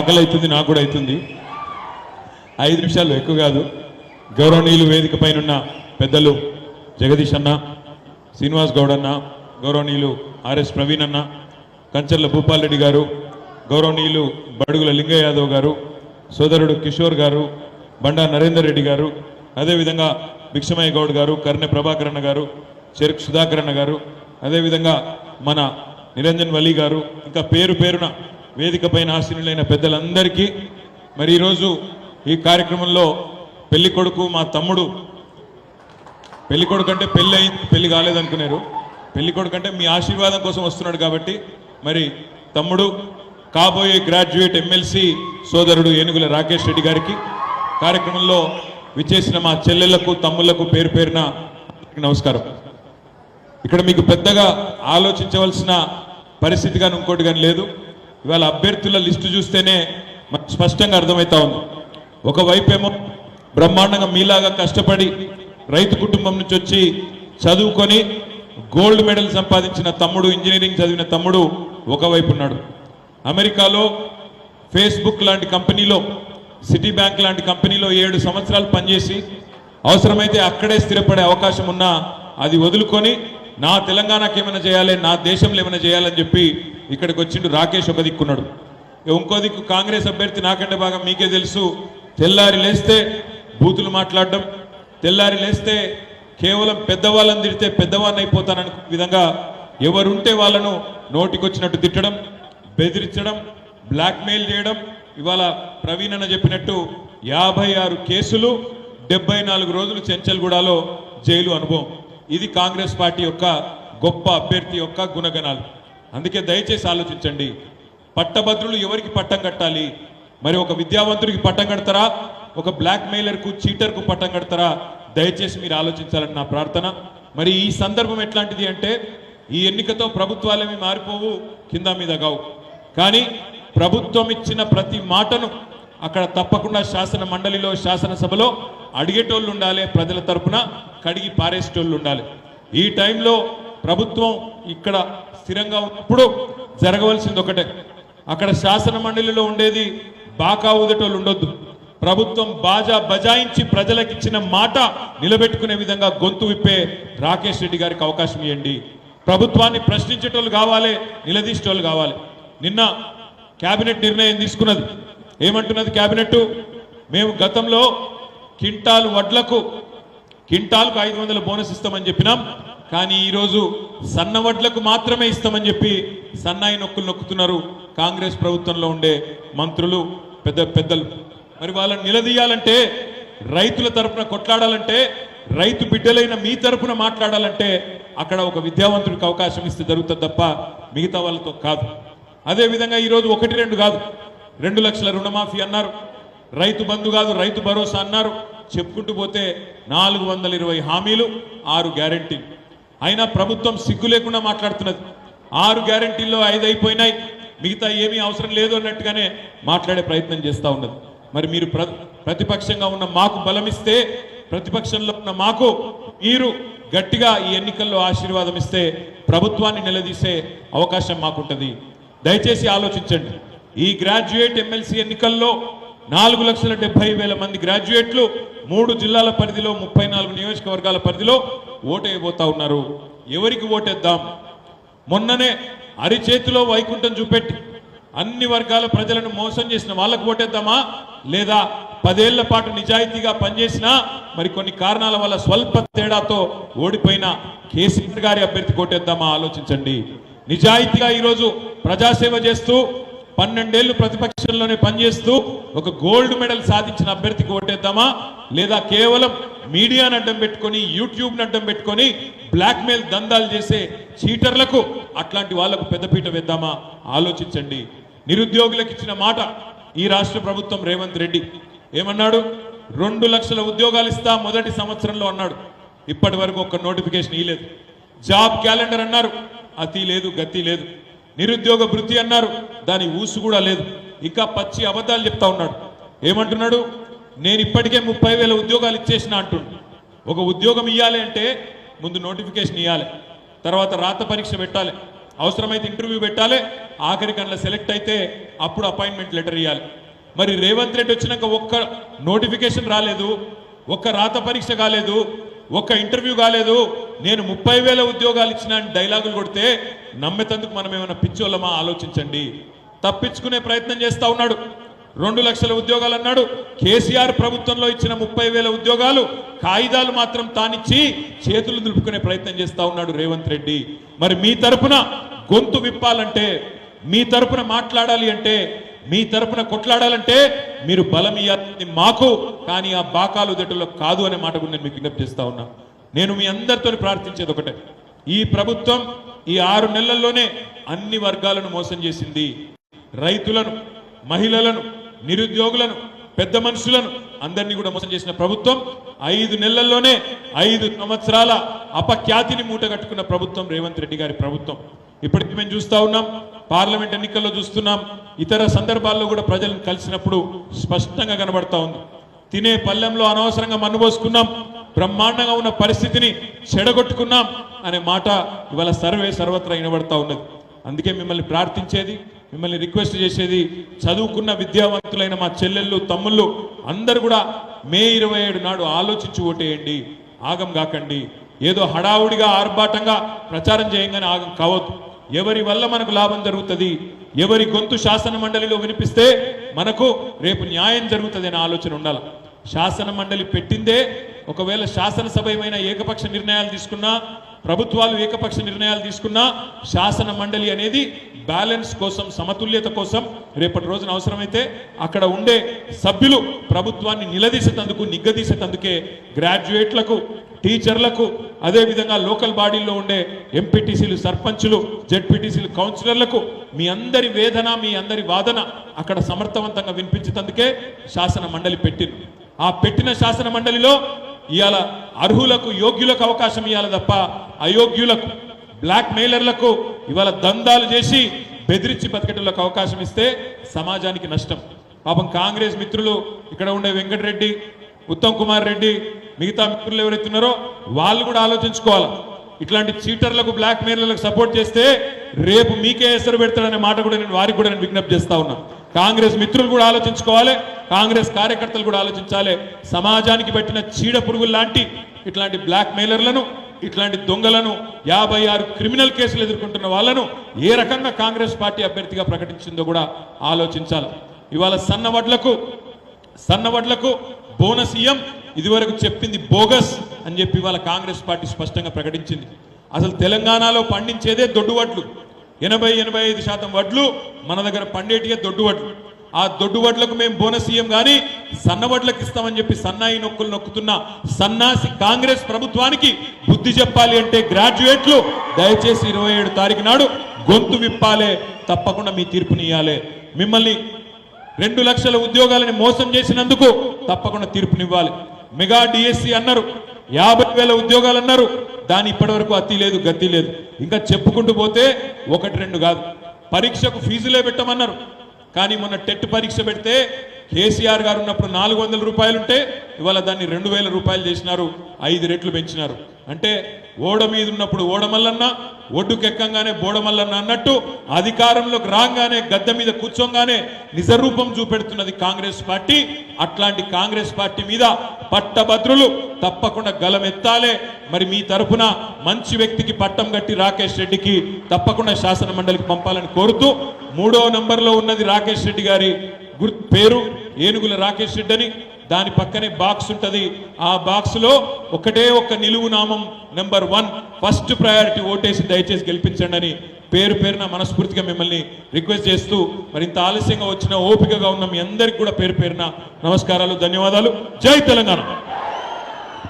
ఆకలి అవుతుంది నాకు కూడా అవుతుంది. ఐదు నిమిషాలు ఎక్కువ కాదు. గౌరవనీయులు వేదిక పైన పెద్దలు జగదీష్ అన్న శ్రీనివాస్ గౌడ్ అన్న గౌరవనీయులు ఆర్ఎస్ ప్రవీణ్ అన్న కంచర్ల భూపాల్ రెడ్డి గారు గౌరవనీయులు బడుగుల లింగయ్య యాదవ్ గారు సోదరుడు కిషోర్ గారు బండా నరేందర్ రెడ్డి గారు అదేవిధంగా భిక్షమయ్య గౌడ్ గారు కర్ణె ప్రభాకరణ గారు చెరుకు సుధాకరణ గారు అదేవిధంగా మన నిరంజన్ వలీ గారు ఇంకా పేరు పేరున వేదిక పైన ఆశీనులైన పెద్దలందరికీ మరి ఈరోజు ఈ కార్యక్రమంలో పెళ్ళి కొడుకు మా తమ్ముడు పెళ్ళి కొడుకు అంటే పెళ్ళి అయింది పెళ్ళి కాలేదనుకున్నారు. పెళ్ళి కొడుకు అంటే మీ ఆశీర్వాదం కోసం వస్తున్నాడు కాబట్టి మరి తమ్ముడు కాబోయే గ్రాడ్యుయేట్ ఎమ్మెల్సీ సోదరుడు ఏనుగుల రాకేష్ రెడ్డి గారికి కార్యక్రమంలో విచ్చేసిన మా చెల్లెళ్ళకు తమ్ముళ్ళకు పేరు పేరున నమస్కారం. ఇక్కడ మీకు పెద్దగా ఆలోచించవలసిన పరిస్థితి కానీ ఇంకోటి కానీ లేదు. ఇవాళ అభ్యర్థుల లిస్టు చూస్తేనే స్పష్టంగా అర్థమవుతా ఉంది. ఒకవైపేమో బ్రహ్మాండంగా మీలాగా కష్టపడి రైతు కుటుంబం నుంచి వచ్చి చదువుకొని గోల్డ్ మెడల్ సంపాదించిన తమ్ముడు ఇంజనీరింగ్ చదివిన తమ్ముడు ఒకవైపు ఉన్నాడు అమెరికాలో ఫేస్బుక్ లాంటి కంపెనీలో సిటీ బ్యాంక్ లాంటి కంపెనీలో ఏడు సంవత్సరాలు పనిచేసి అవసరమైతే అక్కడే స్థిరపడే అవకాశం ఉన్నా అది వదులుకొని నా తెలంగాణకి ఏమైనా చేయాలి నా దేశంలో ఏమైనా చేయాలని చెప్పి ఇక్కడికి వచ్చిండు రాకేష్ ఒక దిక్కున్నాడు ఇంకో దిక్కు కాంగ్రెస్ అభ్యర్థి నాకంటే బాగా మీకే తెలుసు. తెల్లారి లేస్తే బూతులు మాట్లాడడం తెల్లారి లేస్తే కేవలం పెద్దవాళ్ళని తిడితే పెద్దవాళ్ళని అయిపోతానని విధంగా ఎవరుంటే వాళ్ళను నోటికొచ్చినట్టు తిట్టడం బెదిరించడం బ్లాక్మెయిల్ చేయడం ఇవాళ ప్రవీణ్ అన్న చెప్పినట్టు యాభై ఆరు కేసులు డెబ్బై నాలుగు రోజులు చెంచల్గూడలో జైలు అనుభవం. ఇది కాంగ్రెస్ పార్టీ యొక్క గొప్ప అభ్యర్థి యొక్క గుణగణాలు. అందుకే దయచేసి ఆలోచించండి. పట్టభద్రులు ఎవరికి పట్టం కట్టాలి? మరి ఒక విద్యావంతుడికి పట్టం కడతారా? ఒక బ్లాక్ మెయిలర్కు చీటర్కు పట్టం కడతారా? దయచేసి మీరు ఆలోచించాలని నా ప్రార్థన. మరి ఈ సందర్భం ఎట్లాంటిది అంటే ఈ ఎన్నికతో ప్రభుత్వాలేమి మారిపోవు కింద మీద కావు కానీ ప్రభుత్వం ఇచ్చిన ప్రతి మాటను అక్కడ తప్పకుండా శాసన మండలిలో శాసనసభలో అడిగేటోళ్ళు ఉండాలి ప్రజల తరపున కడిగి పారేసేటోళ్ళు ఉండాలి. ఈ టైంలో ప్రభుత్వం ఇక్కడ స్థిరంగా ఉన్నప్పుడు జరగవలసింది ఒకటే అక్కడ శాసన మండలిలో ఉండేది బాకా ఊదేటోళ్ళు ఉండొద్దు. ప్రభుత్వం బాజా బజాయించి ప్రజలకు ఇచ్చిన మాట నిలబెట్టుకునే విధంగా గొంతు విప్పే రాకేష్ రెడ్డి గారికి అవకాశం ఇవ్వండి ప్రభుత్వాన్ని ప్రశ్నించేటోళ్ళు కావాలి నిలదీసేటోళ్ళు కావాలి. నిన్న కేబినెట్ నిర్ణయం తీసుకున్నది. ఏమంటున్నది కేబినెట్ మేము గతంలో కింటాలు వడ్లకు కింటాలకు ఐదు వందల బోనస్ ఇస్తామని చెప్పినాం. కానీ ఈరోజు సన్న వడ్లకు మాత్రమే ఇస్తామని చెప్పి సన్నాయి నొక్కులు నొక్కుతున్నారు కాంగ్రెస్ ప్రభుత్వంలో ఉండే మంత్రులు పెద్ద పెద్దలు. మరి వాళ్ళని నిలదీయాలంటే రైతుల తరపున కొట్లాడాలంటే రైతు బిడ్డలైన మీ తరపున మాట్లాడాలంటే అక్కడ ఒక విద్యావంతుడికి అవకాశం ఇస్తే జరుగుతుంది తప్ప మిగతా వాళ్ళతో కాదు. అదేవిధంగా ఈరోజు ఒకటి రెండు కాదు. రెండు లక్షల రుణమాఫీ అన్నారు. రైతు బంధు కాదు రైతు భరోసా అన్నారు. చెప్పుకుంటూ పోతే నాలుగు వందల ఇరవై హామీలు ఆరు గ్యారంటీలు. అయినా ప్రభుత్వం సిగ్గు లేకుండా మాట్లాడుతున్నది. ఆరు గ్యారెంటీల్లో ఐదు అయిపోయినాయి. మిగతా ఏమీ అవసరం లేదు అన్నట్టుగానే మాట్లాడే ప్రయత్నం చేస్తూ ఉన్నది. మరి మీరు ప్ర ప్రతిపక్షంగా ఉన్న మాకు బలమిస్తే ప్రతిపక్షంలో ఉన్న మాకు మీరు గట్టిగా ఈ ఎన్నికల్లో ఆశీర్వాదం ఇస్తే ప్రభుత్వాన్ని నిలదీసే అవకాశం మాకుంటుంది. దయచేసి ఆలోచించండి. ఈ గ్రాడ్యుయేట్ ఎమ్మెల్సీ ఎన్నికల్లో నాలుగు లక్షల డెబ్బై వేల మంది గ్రాడ్యుయేట్లు మూడు జిల్లాల పరిధిలో ముప్పై నాలుగు నియోజకవర్గాల పరిధిలో ఓటేయబోతా ఉన్నారు. ఎవరికి ఓటేద్దాం? మొన్ననే అరిచేతిలో వైకుంఠం చూపెట్టి అన్ని వర్గాల ప్రజలను మోసం చేసిన వాళ్ళకు ఓటేద్దామా? లేదా పదేళ్ళ పాటు నిజాయితీగా పనిచేసినా మరి కొన్ని కారణాల వల్ల స్వల్ప తేడాతో ఓడిపోయిన కేసీఆర్ గారి అభ్యర్థి కోటేద్దామా ఆలోచించండి. నిజాయితీగా ఈరోజు ప్రజాసేవ చేస్తూ పన్నెండేళ్ళు ప్రతిపక్షంలోనే పనిచేస్తూ ఒక గోల్డ్ మెడల్ సాధించిన అభ్యర్థికి ఓటేద్దామా? లేదా కేవలం మీడియాను అడ్డం పెట్టుకొని యూట్యూబ్ను అడ్డం పెట్టుకొని బ్లాక్మెయిల్ దందాలు చేసే చీటర్లకు అట్లాంటి వాళ్ళకు పెద్దపీట వేద్దామా? ఆలోచించండి. నిరుద్యోగులకు ఇచ్చిన మాట ఈ రాష్ట్ర ప్రభుత్వం రేవంత్ రెడ్డి. ఏమన్నాడు? రెండు లక్షల ఉద్యోగాలు ఇస్తా మొదటి సంవత్సరంలో అన్నాడు. ఇప్పటి వరకు ఒక్క నోటిఫికేషన్ ఇవ్వలేదు జాబ్ క్యాలెండర్ అన్నారు. అతి లేదు గతి లేదు. నిరుద్యోగ భృతి అన్నారు. దాని ఊసు కూడా లేదు. ఇంకా పచ్చి అబద్ధాలు చెప్తా ఉన్నాడు. ఏమంటున్నాడు? నేను ఇప్పటికే ముప్పై వేల ఉద్యోగాలు ఇచ్చేసిన అంటుండు. ఒక ఉద్యోగం ఇవ్వాలి అంటే ముందు నోటిఫికేషన్ ఇవ్వాలి తర్వాత రాత పరీక్ష పెట్టాలి అవసరమైతే ఇంటర్వ్యూ పెట్టాలి ఆఖరికి అందులో సెలెక్ట్ అయితే అప్పుడు అపాయింట్మెంట్ లెటర్ ఇవ్వాలి మరి రేవంత్ రెడ్డి వచ్చినాక ఒక్క నోటిఫికేషన్ రాలేదు ఒక్క రాత పరీక్ష కాలేదు ఒక్క ఇంటర్వ్యూ కాలేదు. నేను ముప్పై వేల ఉద్యోగాలు ఇచ్చిన అని డైలాగులు కొడితే నమ్మేతందుకు మనం ఏమైనా పిచ్చోళ్ళమా? ఆలోచించండి. తప్పించుకునే ప్రయత్నం చేస్తా ఉన్నాడు. రెండు లక్షల ఉద్యోగాలు అన్నాడు. కేసీఆర్ ప్రభుత్వంలో ఇచ్చిన ముప్పై వేల ఉద్యోగాలు కాగితాలు మాత్రం తానిచ్చి చేతులు నిలుపుకునే ప్రయత్నం చేస్తా ఉన్నాడు రేవంత్ రెడ్డి. మరి మీ తరపున గొంతు విప్పాలంటే మీ తరపున మాట్లాడాలి అంటే మీ తరపున కొట్లాడాలంటే మీరు బలం మాకు కానీ ఆ బాకాలు దట్టులో కాదు అనే మాట కూడా నేను మీకు విజ్ఞప్తి చేస్తా ఉన్నా. నేను మీ అందరితో ప్రార్థించేది ఒకటే. ఈ ప్రభుత్వం ఈ ఆరు నెలల్లోనే అన్ని వర్గాలను మోసం చేసింది. రైతులను మహిళలను నిరుద్యోగులను పెద్ద మనుషులను అందరినీ కూడా మోసం చేసిన ప్రభుత్వం ఐదు నెలల్లోనే ఐదు సంవత్సరాల అపఖ్యాతిని మూటగట్టుకున్న ప్రభుత్వం రేవంత్ రెడ్డి గారి ప్రభుత్వం. ఇప్పటికి మేము చూస్తా ఉన్నాం పార్లమెంట్ ఎన్నికల్లో చూస్తున్నాం ఇతర సందర్భాల్లో కూడా ప్రజలను కలిసినప్పుడు స్పష్టంగా కనబడతా ఉంది. తినే పల్లెంలో అనవసరంగా మన్నుపోసుకున్నాం బ్రహ్మాండంగా ఉన్న పరిస్థితిని చెడగొట్టుకున్నాం అనే మాట ఇవాళ సర్వే సర్వత్రా వినబడతా ఉన్నది. అందుకే మిమ్మల్ని ప్రార్థించేది మిమ్మల్ని రిక్వెస్ట్ చేసేది చదువుకున్న విద్యావంతులైన మా చెల్లెళ్ళు తమ్ముళ్ళు అందరు కూడా మే ఇరవై ఏడు నాడు ఆలోచించి ఓటేయండి ఆగం కాకండి. ఏదో హడావుడిగా ఆర్భాటంగా ప్రచారం చేయంగానే ఆగం కావద్దు. ఎవరి వల్ల మనకు లాభం జరుగుతుంది? ఎవరి గొంతు శాసన మండలిలో వినిపిస్తే మనకు రేపు న్యాయం జరుగుతుంది అనే ఆలోచన ఉండాలి. శాసన మండలి పెట్టిందే ఒకవేళ శాసనసభ ఏమైనా ఏకపక్ష నిర్ణయాలు తీసుకున్నా ప్రభుత్వాలు ఏకపక్ష నిర్ణయాలు తీసుకున్నా శాసన మండలి అనేది బ్యాలెన్స్ కోసం సమతుల్యత కోసం రేపటి రోజున అవసరమైతే అక్కడ ఉండే సభ్యులు ప్రభుత్వాన్ని నిలదీసేటందుకు నిగ్గదీసేటందుకే గ్రాడ్యుయేట్లకు టీచర్లకు అదేవిధంగా లోకల్ బాడీల్లో ఉండే ఎంపీటీసీలు సర్పంచులు జెడ్పీటీసీలు కౌన్సిలర్లకు మీ అందరి వేదన మీ అందరి వాదన అక్కడ సమర్థవంతంగా వినిపించేటందుకే శాసన మండలి పెట్టింది. ఆ పెట్టిన శాసన మండలిలో ఇవాళ అర్హులకు యోగ్యులకు అవకాశం ఇవ్వాలి తప్ప అయోగ్యులకు బ్లాక్ మెయిలర్లకు ఇవాళ దందాలు చేసి బెదిరించి బతికేటోళ్ళకు అవకాశం ఇస్తే సమాజానికి నష్టం. పాపం కాంగ్రెస్ మిత్రులు ఇక్కడ ఉండే వెంకటరెడ్డి ఉత్తమ్ కుమార్ రెడ్డి మిగతా మిత్రులు ఎవరైతే ఉన్నారో వాళ్ళు కూడా ఆలోచించుకోవాలి. ఇట్లాంటి చీటర్లకు బ్లాక్ మెయిలర్లకు సపోర్ట్ చేస్తే రేపు మీకే ఎసరు పెడతాడనే మాట కూడా నేను వారికి కూడా నేను విజ్ఞప్తి చేస్తా ఉన్నాను కాంగ్రెస్ మిత్రులు కూడా ఆలోచించుకోవాలి కాంగ్రెస్ కార్యకర్తలు కూడా ఆలోచించాలి. సమాజానికి పెట్టిన చీడ పురుగులు లాంటి ఇట్లాంటి బ్లాక్ మెయిలర్లను ఇట్లాంటి దొంగలను యాభై ఆరు క్రిమినల్ కేసులు ఎదుర్కొంటున్న వాళ్ళను ఏ రకంగా కాంగ్రెస్ పార్టీ అభ్యర్థిగా ప్రకటించిందో కూడా ఆలోచించాలి. ఇవాళ సన్నవడ్లకు సన్నవడ్లకు బోనస్ ఇయ్యం ఇదివరకు చెప్పింది బోగస్ అని చెప్పి ఇవాళ కాంగ్రెస్ పార్టీ స్పష్టంగా ప్రకటించింది. అసలు తెలంగాణలో పండించేదే దొడ్డు వడ్లు. ఎనభై ఎనభై ఐదు శాతం వడ్లు మన దగ్గర పండేటియే దొడ్డు వడ్లు. ఆ దొడ్డు వడ్లకు మేము బోనస్ ఇయ్యం కానీ సన్న వడ్లకు ఇస్తామని చెప్పి సన్నాయి నొక్కులు నొక్కుతున్న సన్నాసి కాంగ్రెస్ ప్రభుత్వానికి బుద్ధి చెప్పాలి అంటే గ్రాడ్యుయేట్లు దయచేసి ఇరవై ఏడు తారీఖు నాడు గొంతు విప్పాలే తప్పకుండా మీ తీర్పునియ్యాలి మిమ్మల్ని రెండు లక్షల ఉద్యోగాలని మోసం చేసినందుకు తప్పకుండా తీర్పునివ్వాలి. మెగా డిఎస్సి అన్నారు యాభై వేల ఉద్యోగాలు అన్నారు దాని ఇప్పటి వరకు అతి లేదు గతి లేదు. ఇంకా చెప్పుకుంటూ పోతే ఒకటి రెండు కాదు. పరీక్షకు ఫీజులే పెట్టమన్నారు. కానీ మొన్న టెట్ పరీక్ష పెడితే కేసీఆర్ గారు ఉన్నప్పుడు నాలుగు వందల రూపాయలు ఉంటే ఇవాళ దాన్ని రెండు వేల రూపాయలు చేసినారు ఐదు రెట్లు పెంచినారు. అంటే ఓడ మీద ఉన్నప్పుడు ఓడమల్లన్న ఒడ్డుకెక్కంగానే బోడమల్లన్న అన్నట్టు అధికారంలోకి రాగానే గద్దె మీద కూర్చోగానే నిజరూపం చూపెడుతున్నది కాంగ్రెస్ పార్టీ. అట్లాంటి కాంగ్రెస్ పార్టీ మీద పట్టభద్రులు తప్పకుండా గలమెత్తాలే మరి మీ తరపున మంచి వ్యక్తికి పట్టం కట్టి రాకేష్ రెడ్డికి తప్పకుండా శాసన మండలికి పంపాలని కోరుతూ మూడో నంబర్లో ఉన్నది రాకేష్ రెడ్డి గారి గుర్తు పేరు ఏనుగుల రాకేష్ రెడ్డి అని. దాని పక్కనే బాక్స్ ఉంటుంది. ఆ బాక్స్లో ఒకటే ఒక్క నిలువు నామం నెంబర్ వన్ ఫస్ట్ ప్రయారిటీ ఓటేసి దయచేసి గెలిపించండి అని పేరు పేరున మనస్ఫూర్తిగా మిమ్మల్ని రిక్వెస్ట్ చేస్తూ మరి ఇంత ఆలస్యంగా వచ్చిన ఓపికగా ఉన్న మీ అందరికి కూడా పేరు పేరున నమస్కారాలు ధన్యవాదాలు. జై తెలంగాణ.